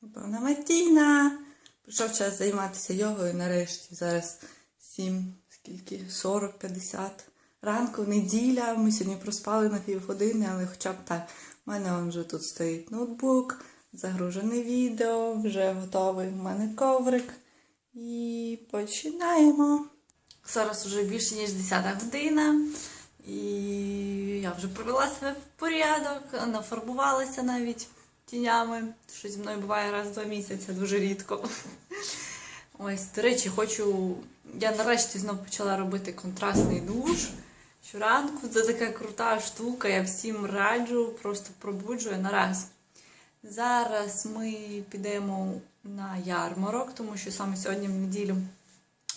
Пана Матіна. Прийшов час займатися йогою нарешті. Зараз 7, скільки? 40-50 ранку, неділя. Ми сьогодні проспали на півгодини, але хоча б так. У мене вже тут стоїть ноутбук, загружене відео, вже готовий в мене коврик. І починаємо. Зараз вже більше ніж 10 година. І я вже привела себе в порядок, нафарбувалася навіть тінями. Що зі мною буває раз в два місяці, дуже рідко. Ось, до речі, хочу. Я нарешті знов почала робити контрастний душ. Щоранку це така крута штука, я всім раджу, просто пробуджую на раз. Зараз ми підемо на ярмарок, тому що саме сьогодні в неділю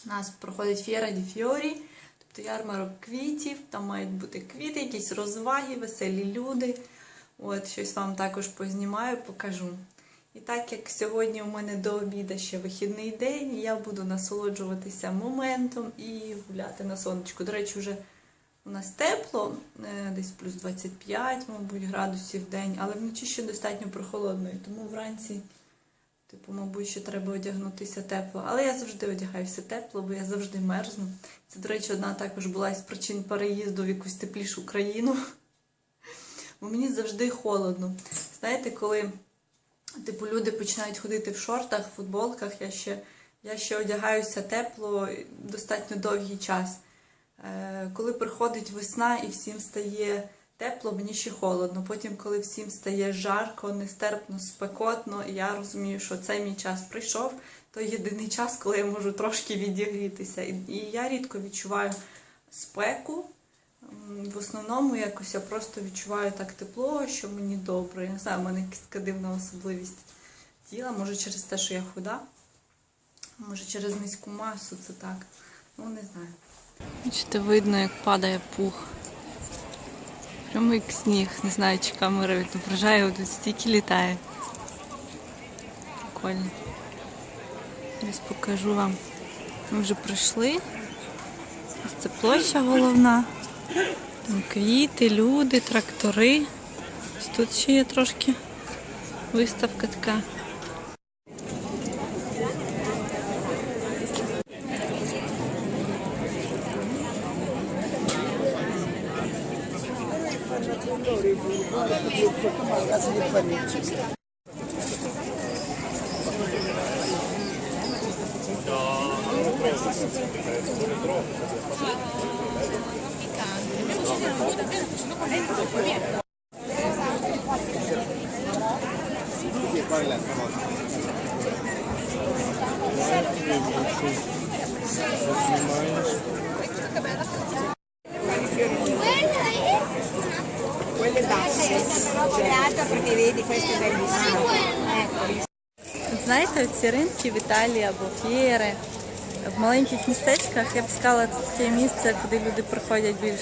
у нас проходить Фіера ді Фіорі, тобто ярмарок квітів, там мають бути квіти, якісь розваги, веселі люди. От, щось вам також познімаю, покажу. І так як сьогодні у мене до обіду ще вихідний день, я буду насолоджуватися моментом і гуляти на сонечку. До речі, вже у нас тепло, е, десь плюс 25, мабуть, градусів в день, але вночі ще достатньо прохолодно, і тому вранці, типу, мабуть, ще треба одягнутися тепло. Але я завжди одягаюся тепло, бо я завжди мерзну. Це, до речі, одна також була із причин переїзду в якусь теплішу країну. Бо мені завжди холодно. Знаєте, коли типу, люди починають ходити в шортах, в футболках, я ще, я ще одягаюся тепло достатньо довгий час. Е, коли приходить весна і всім стає тепло, мені ще холодно. Потім, коли всім стає жарко, нестерпно, спекотно, і я розумію, що цей мій час прийшов, то єдиний час, коли я можу трошки відігрітися. І, і я рідко відчуваю спеку. В основному якось я просто відчуваю так тепло, що мені добре. Я не знаю, в мене якась дивна особливість тіла. Може через те, що я худа, може через низьку масу це так. Ну, не знаю. Бачите, видно, як падає пух. Прямо як сніг. Не знаю, чи камера відображає, тут стільки літає. Прикольно. Десь покажу вам. Ми вже пройшли. Ось це площа головна. Там квіти, люди, трактори. Ось тут ще є трошки виставка така. Знаєте, ці ринки в Італії або фєри в маленьких містечках, я б сказала, це таке місце, куди люди приходять більш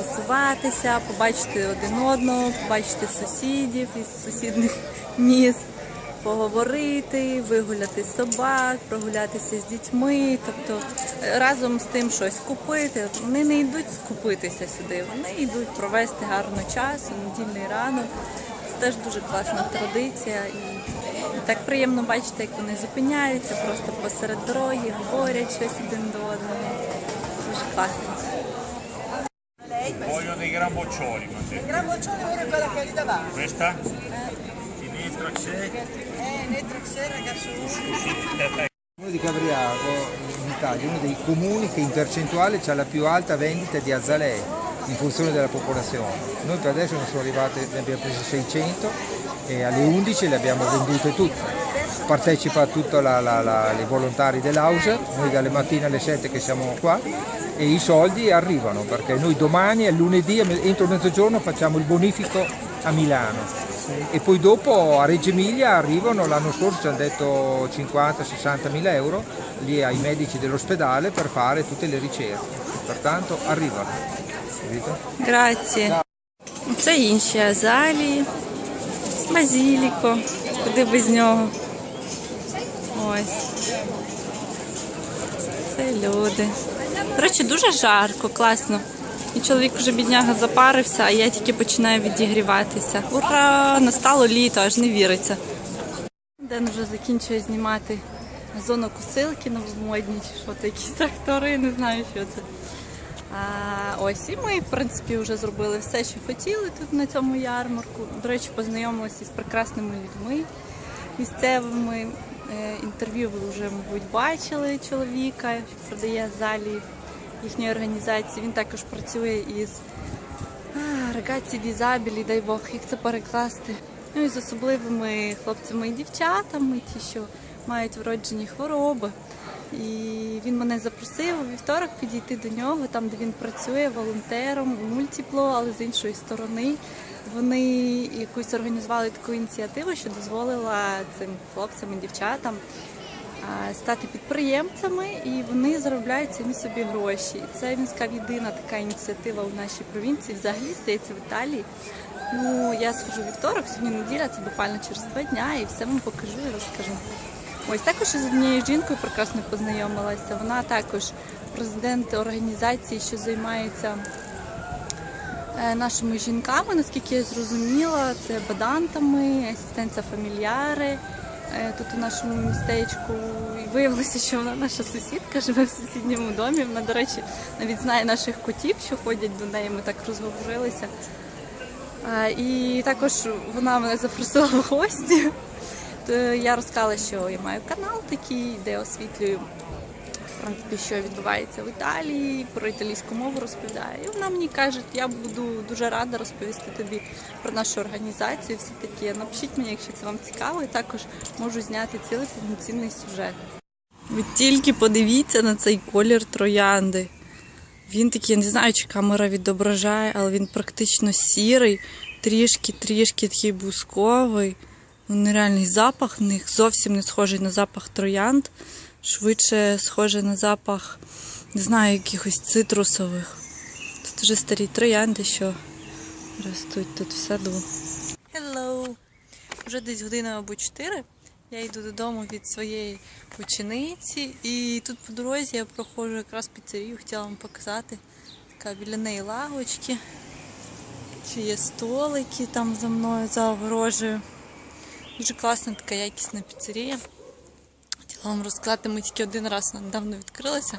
потусуватися, побачити один одного, побачити сусідів із сусідних міст, поговорити, вигуляти собак, прогулятися з дітьми, тобто е, разом з тим щось купити. Вони не йдуть скупитися сюди, вони йдуть провести гарно час, недільний ранок. Це теж дуже класна традиція. І і так приємно бачити, як вони зупиняються просто посеред дороги, говорять щось один до одного. Дуже класно. Gran boccioli, ma te. gran boccione ora è quella che è lì davanti. Questa? Sinistra c'è. Eh, dentro c'è ragazzo. comune di Cavriago in Italia è uno dei comuni che in percentuale ha la più alta vendita di azalee in funzione della popolazione. Noi per adesso ne sono arrivate, ne abbiamo prese 600 e alle 11 le abbiamo vendute tutte Partecipa tutti i volontari dell'Auser, noi dalle mattine alle 7 che siamo qua e i soldi arrivano perché noi domani e lunedì entro mezzogiorno facciamo il bonifico a Milano e poi dopo a Reggio Emilia arrivano, l'anno scorso ci hanno detto 50-60 mila euro lì ai medici dell'ospedale per fare tutte le ricerche, pertanto arrivano. Capito? Граці. Це інші азалії, базіліко, куди без нього. Ось. Це люди. До речі, дуже жарко, класно. І чоловік уже бідняга запарився, а я тільки починаю відігріватися. Ура! Настало літо, аж не віриться. Ден вже закінчує знімати газонокосилки новомодні, чи що то якісь трактори, не знаю, що це. А, ось, і ми, в принципі, вже зробили все, що хотіли тут на цьому ярмарку. До речі, познайомилися з прекрасними людьми місцевими. Е, Інтерв'ю ви вже, мабуть, бачили чоловіка, що продає залі їхньої організації. Він також працює із регаці дізабілі, дай Бог, як це перекласти. Ну і з особливими хлопцями і дівчатами, ті, що мають вроджені хвороби. І він мене запросив у вівторок підійти до нього, там де він працює волонтером у мультіпло, але з іншої сторони вони якусь організували таку ініціативу, що дозволила цим хлопцям і дівчатам стати підприємцями, і вони заробляють самі собі гроші. І це він єдина така ініціатива у нашій провінції, взагалі здається в Італії. Ну я схожу вівторок, сьогодні неділя, це буквально через два дня, і все вам покажу і розкажу. Ось також із однією жінкою прекрасно познайомилася. Вона також президент організації, що займається нашими жінками, наскільки я зрозуміла, це бадантами, асистенця фамільяри е, тут у нашому містечку. Виявилося, що вона наша сусідка живе в сусідньому домі. Вона, до речі, навіть знає наших котів, що ходять до неї. Ми так розговорилися. І також вона мене запросила в гості. То я розказала, що я маю канал такий, де освітлюю принципі, що відбувається в Італії, про італійську мову розповідаю. І вона мені каже, я буду дуже рада розповісти тобі про нашу організацію. Все таке. Напишіть мені, якщо це вам цікаво, і також можу зняти цілий повноцінний сюжет. Ви тільки подивіться на цей колір троянди. Він такий, я не знаю, чи камера відображає, але він практично сірий, трішки-трішки такий бусковий. Ну, нереальний запах в них зовсім не схожий на запах троянд, швидше схожий на запах, не знаю, якихось цитрусових. Тут вже старі троянди, що ростуть тут в саду. Hello! Вже десь година або 4. Я йду додому від своєї учениці, і тут по дорозі я проходжу якраз піцерію, хотіла вам показати. Така біля неї лавочки. Чи є столики там за мною за огорожею. Дуже класна така якісна піцерія. Вам розказати, ми тільки один раз недавно відкрилася.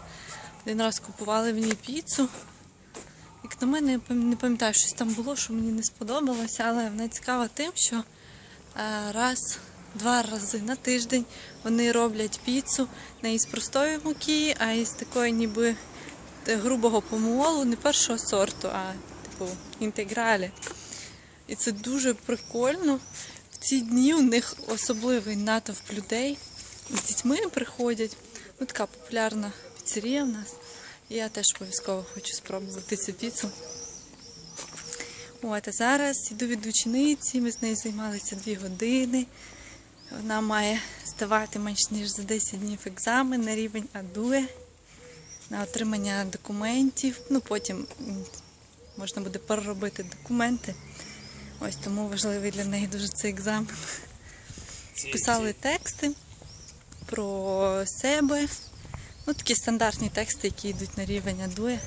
Один раз купували в ній піцу. Як на мене, не пам'ятаю, щось там було, що мені не сподобалося, але вона цікава тим, що е, раз, два рази на тиждень вони роблять піцу не із простої муки, а із такої ніби е, грубого помолу, не першого сорту, а типу інтегралі. І це дуже прикольно. В ці дні у них особливий натовп людей. З дітьми приходять. Ну, така популярна піцерія в нас. Я теж обов'язково хочу спробувати цю піцу. От, а зараз йду від учениці, ми з нею займалися дві години. Вона має здавати менш ніж за 10 днів екзамен на рівень АДУЕ на отримання документів. Ну, потім можна буде переробити документи. Ось тому важливий для неї дуже цей екзамен. Писали тексти про себе. Ну, такі стандартні тексти, які йдуть на рівень АДУЕ.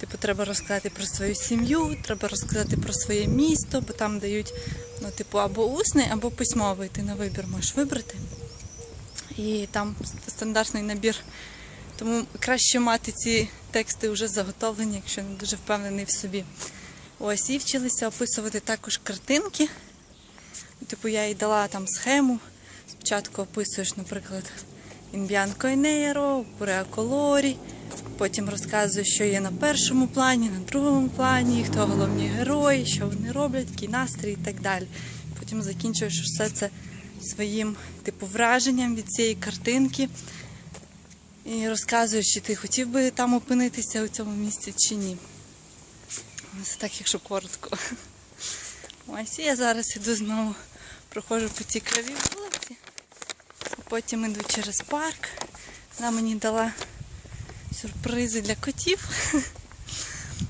Типу, треба розказати про свою сім'ю, треба розказати про своє місто, бо там дають, ну, типу, або усний, або письмовий. Ти на вибір можеш вибрати. І там стандартний набір. Тому краще мати ці тексти вже заготовлені, якщо не дуже впевнений в собі. Ось, і вчилися описувати також картинки. Типу, я їй дала там схему. Спочатку описуєш, наприклад, інбіанко інеро, колорі, потім розказуєш, що є на першому плані, на другому плані, хто головні герої, що вони роблять, який настрій і так далі. Потім закінчуєш все це своїм типу враженням від цієї картинки. І розказуєш, чи ти хотів би там опинитися у цьому місці чи ні. Це так, якщо коротко. Ось я зараз іду знову, проходжу по цій а потім іду через парк. Вона мені дала сюрпризи для котів.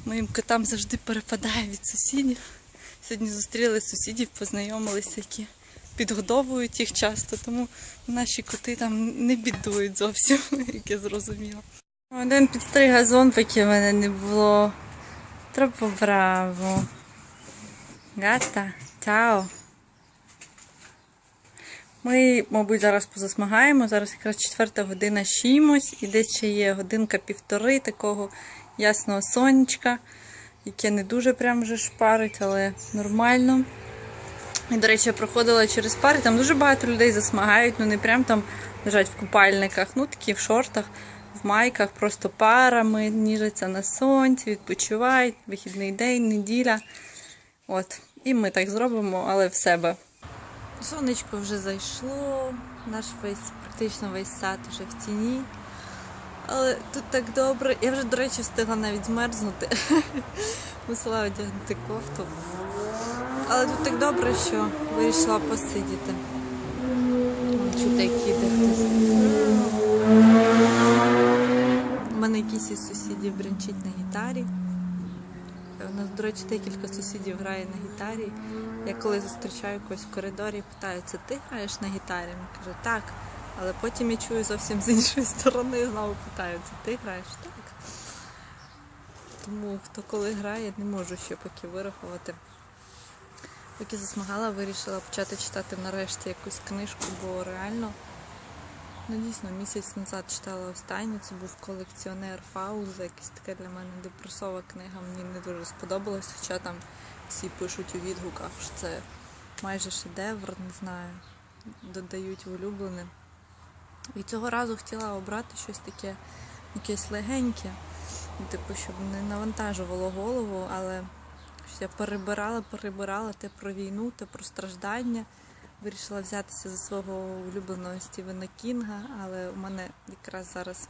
Моїм котам завжди перепадає від сусідів. Сьогодні зустріли сусідів, познайомилися, які підгодовують їх часто, тому наші коти там не бідують зовсім, як я зрозуміла. Один підстриг газон, поки в мене не було. Troppo bravo. Gatta, ciao. Ми, мабуть, зараз позасмагаємо. Зараз якраз четверта година шіємось, і десь ще є годинка півтори такого ясного сонечка, яке не дуже прям вже шпарить, але нормально. І, до речі, я проходила через пари, там дуже багато людей засмагають, ну не прям там лежать в купальниках, ну такі в шортах, в майках, просто парами, ніжаться на сонці, відпочивають, вихідний день, неділя. От. І ми так зробимо, але в себе. Сонечко вже зайшло, наш весь, практично весь сад вже в тіні. Але тут так добре. Я вже, до речі, встигла навіть змерзнути. Мусила одягнути кофту. Але тут так добре, що вирішила посидіти. Чути, як їде хтось. У мене якийсь із сусідів бренчить на гітарі. У нас, до речі, декілька сусідів грає на гітарі. Я коли зустрічаю когось в коридорі, питаю, це ти граєш на гітарі? Він каже, так. Але потім я чую зовсім з іншої сторони і знову питаю, це ти граєш? Так. Тому хто коли грає, не можу ще поки вирахувати. Поки засмагала, вирішила почати читати нарешті якусь книжку, бо реально, ну дійсно, місяць назад читала останню, це був колекціонер Фауза, якась така для мене депресова книга, мені не дуже сподобалась, хоча там всі пишуть у відгуках, що це майже шедевр, не знаю, додають улюблене. І цього разу хотіла обрати щось таке, якесь легеньке, ну, типу, щоб не навантажувало голову, але щось я перебирала, перебирала те про війну, те про страждання. Вирішила взятися за свого улюбленого Стівена Кінга, але у мене якраз зараз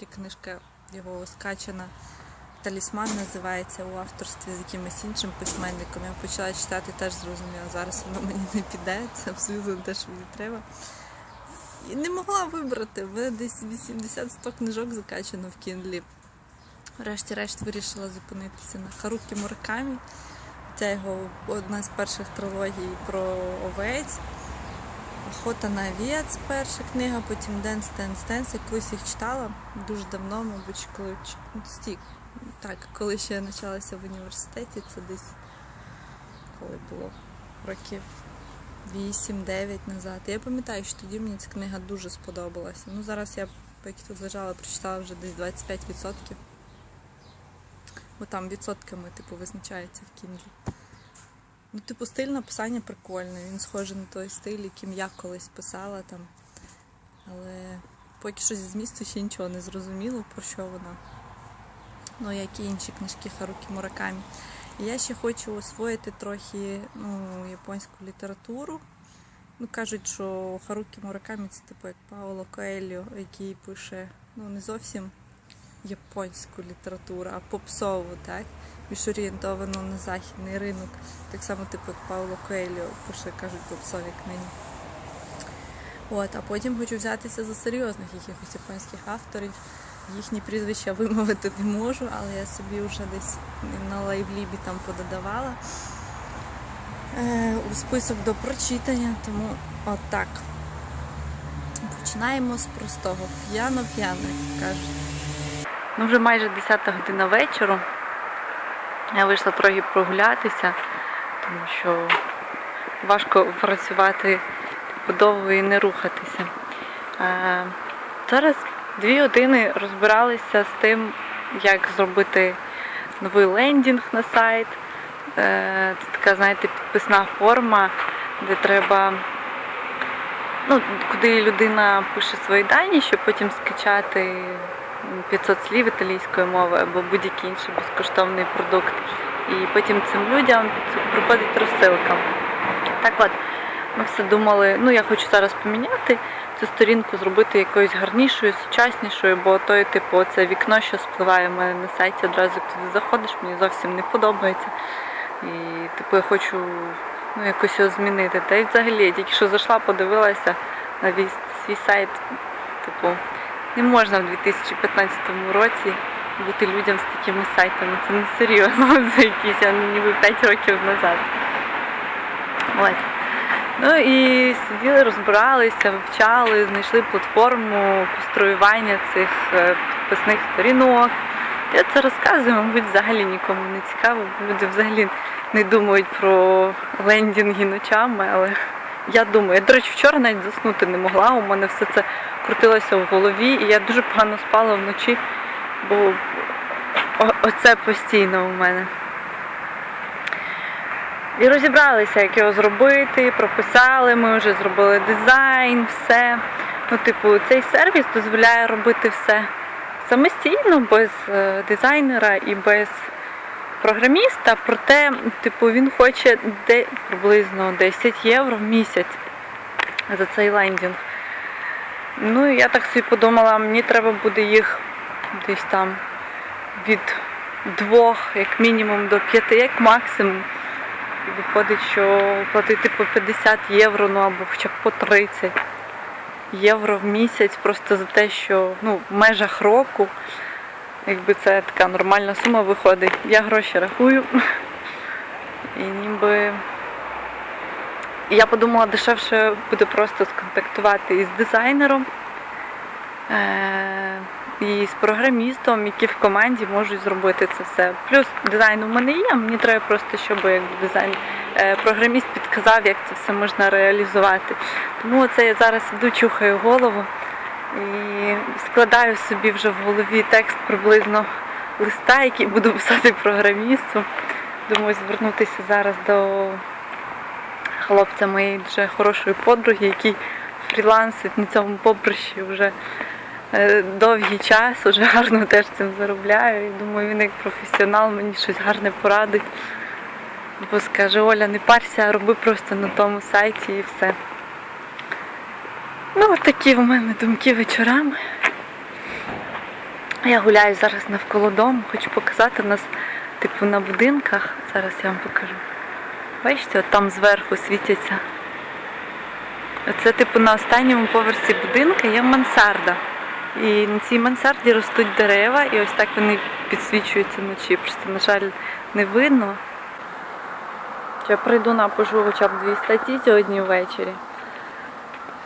є книжка його скачана. Талісман називається у авторстві з якимось іншим письменником. Я почала читати, теж зрозуміла, зараз воно мені не піде, це абсолютно те, що мені треба. І не могла вибрати. В мене десь 80-100 книжок закачано в Кіндлі. Врешті-решт вирішила зупинитися на Харукі Муракамі. Його одна з перших трилогій про овець. Охота на овець перша книга, потім Денс, Денс, Денс. Я колись їх читала дуже давно, мабуть, коли стік. Так, коли ще я навчалася в університеті, це десь коли було років 8-9 назад. Я пам'ятаю, що тоді мені ця книга дуже сподобалася. Ну зараз я, поки тут лежала, прочитала вже десь 25%. Бо там відсотками, типу, визначається в Kindle. Ну, типу, стиль написання прикольний. Він схожий на той стиль, яким я колись писала там. Але поки що зі змісту ще нічого не зрозуміло, про що вона. Ну, як і інші книжки Харукі Муракамі. І я ще хочу освоїти трохи ну, японську літературу. Ну, кажуть, що Харукі Муракамі це типу як Пауло Коельо, який пише ну, не зовсім японську літературу, а попсову, так? Більш орієнтовану на західний ринок. Так само, типу, як Пауло Коельо пише, кажуть, попсові книги. От, а потім хочу взятися за серйозних якихось японських авторів. Їхні прізвища вимовити не можу, але я собі вже десь на лайвлібі там пододавала е, у список до прочитання, тому от. Починаємо з простого. П'яно-п'яно, як кажуть. Ну, вже майже 10 година вечору. Я вийшла трохи прогулятися, тому що важко працювати довго і не рухатися. Зараз дві години розбиралися з тим, як зробити новий лендінг на сайт. Е, Це така, знаєте, підписна форма, де треба, ну, куди людина пише свої дані, щоб потім скачати 500 слів італійської мови або будь-який інший безкоштовний продукт. І потім цим людям приходить розсилка. Так от, ми все думали, ну я хочу зараз поміняти цю сторінку, зробити якоюсь гарнішою, сучаснішою, бо той, типу, це вікно, що спливає в мене на сайті, одразу туди заходиш, мені зовсім не подобається. І типу я хочу ну, якось його змінити. Та й взагалі я тільки що зайшла, подивилася на свій сайт. Типу, не можна в 2015 році бути людям з такими сайтами. Це не серйозно, це якісь а ніби 5 років назад. От. Ну і сиділи, розбиралися, вивчали, знайшли платформу конструювання цих е, підписних сторінок. Я це розказую, мабуть, взагалі нікому не цікаво. Люди взагалі не думають про лендінги ночами, але я думаю, я, до речі, вчора навіть заснути не могла, у мене все це крутилося в голові, і я дуже погано спала вночі, бо оце постійно у мене. І розібралися, як його зробити, прописали, ми вже зробили дизайн, все. Ну, типу, цей сервіс дозволяє робити все самостійно, без е, дизайнера і без програміста, проте, типу, він хоче де, приблизно 10 євро в місяць за цей лендінг. Ну і я так собі подумала, мені треба буде їх десь там від двох, як мінімум, до п'яти, як максимум. І Виходить, що платити по 50 євро, ну або хоча б по 30 євро в місяць просто за те, що ну, в межах року, якби це така нормальна сума виходить. Я гроші рахую. І ніби я подумала, дешевше буде просто сконтактувати із дизайнером е- і з програмістом, які в команді можуть зробити це все. Плюс дизайн у мене є, мені треба просто, щоб якби, дизайн е, програміст підказав, як це все можна реалізувати. Тому оце я зараз іду, чухаю голову і складаю собі вже в голові текст приблизно листа, який буду писати програмісту. Думаю, звернутися зараз до хлопця моєї дуже хорошої подруги, який фрілансить на цьому поприщі вже е, довгий час, уже гарно теж цим заробляю. І думаю, він як професіонал мені щось гарне порадить. Бо скаже, Оля, не парся, роби просто на тому сайті і все. Ну, от такі в мене думки вечорами. Я гуляю зараз навколо дому, хочу показати нас, типу, на будинках. Зараз я вам покажу. Бачите, от там зверху світяться. Оце, типу, на останньому поверсі будинка є мансарда. І на цій мансарді ростуть дерева, і ось так вони підсвічуються вночі. Просто, на жаль, не видно. Я прийду напишу хоча б дві статті сьогодні ввечері,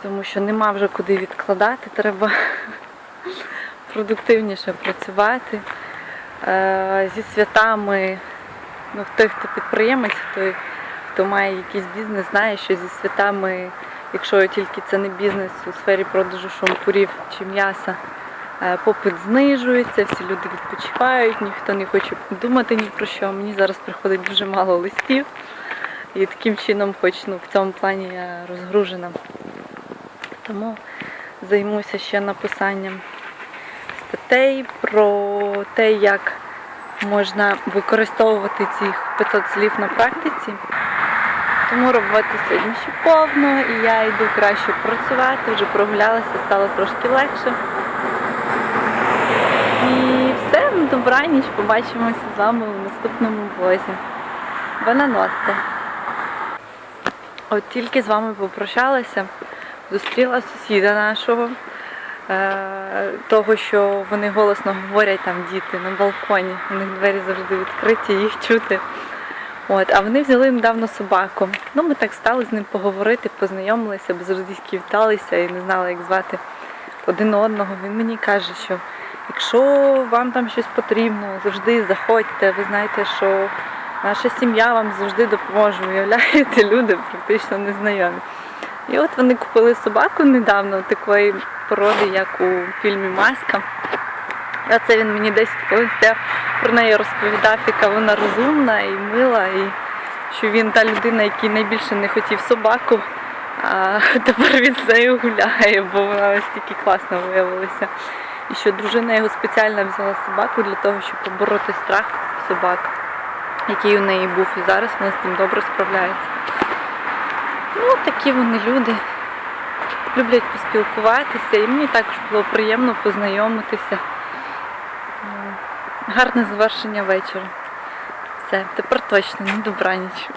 тому що нема вже куди відкладати, треба продуктивніше працювати. Е, Зі святами, ну, той, хто підприємець, той, хто має якийсь бізнес, знає, що зі святами, якщо тільки це не бізнес у сфері продажу шампурів чи м'яса, е, попит знижується, всі люди відпочивають, ніхто не хоче думати ні про що. Мені зараз приходить дуже мало листів. І таким чином, хоч ну, в цьому плані я розгружена. Тому займуся ще написанням статей про те, як можна використовувати цих 500 слів на практиці. Тому роботи сьогодні ще повно, і я йду краще працювати, вже прогулялася, стало трошки легше. І все, ну, добраніч, побачимося з вами у наступному влозі. Бананотте. От тільки з вами попрощалася, зустріла сусіда нашого, е, того, що вони голосно говорять там діти на балконі. У них двері завжди відкриті, їх чути. От, а вони взяли недавно собаку. Ну, ми так стали з ним поговорити, познайомилися, без розрізки віталися і не знали, як звати один одного. Він мені каже, що якщо вам там щось потрібно, завжди заходьте. Ви знаєте, що наша сім'я вам завжди допоможе. Уявляєте, люди практично незнайомі. І от вони купили собаку недавно такої породи, як у фільмі Маска. І оце він мені десь коли стояв про неї розповідав, яка вона розумна і мила, і що він та людина, який найбільше не хотів собаку, а тепер він з нею гуляє, бо вона настільки класно виявилася. І що дружина його спеціально взяла собаку для того, щоб побороти страх собак, який у неї був. І зараз вона з ним добре справляється. Ну, такі вони люди. Люблять поспілкуватися, і мені також було приємно познайомитися. Гарне завершення вечора. Все, тепер точно, не добраніч.